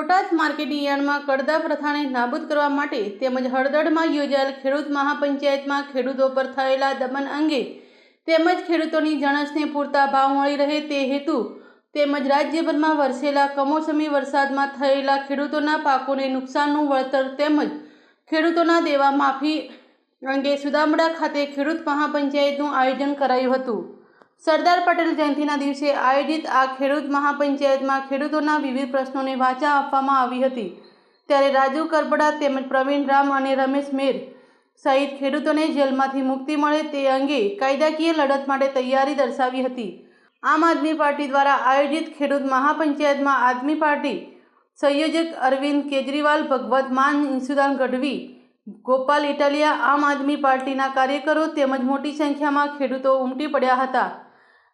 Botad market યાર્ડમાં કડદા પ્રથાને નાબૂદ કરવા માટે તેમજ હળદળમાં યોજાયેલ ખેડૂત મહાપંચાયતમાં ખેડૂતો પર થયેલા દમન અંગે તેમજ ખેડૂતોની જણસને પૂરતા ભાવ મળી રહે તે હેતુ તેમજ રાજ્યભરમાં વરસેલા કમોસમી વરસાદમાં થયેલા ખેડૂતોના પાકોને નુકસાનનું વળતર તેમજ ખેડૂતોના દેવા માફી અંગે સુદામડા ખાતે ખેડૂત મહાપંચાયતનું આયોજન કરાયું હતું. સરદાર પટેલ જયંતિના દિવસે આયોજિત આ ખેડૂત મહાપંચાયતમાં ખેડૂતોના વિવિધ પ્રશ્નોને વાચા આપવામાં આવી હતી. ત્યારે રાજુ કરબડા તેમજ પ્રવીણ રામ અને રમેશ મેર સહિત ખેડૂતોને જેલમાંથી મુક્તિ મળે તે અંગે કાયદાકીય લડત માટે તૈયારી દર્શાવી હતી. આમ આદમી પાર્ટી દ્વારા આયોજિત ખેડૂત મહાપંચાયતમાં આદમી પાર્ટી સંયોજક અરવિંદ કેજરીવાલ, ભગવત માન ઇન્સુદાન ગઢવી, ગોપાલ ઇટાલિયા, આમ આદમી પાર્ટીના કાર્યકરો તેમજ મોટી સંખ્યામાં ખેડૂતો ઉમટી પડ્યા હતા.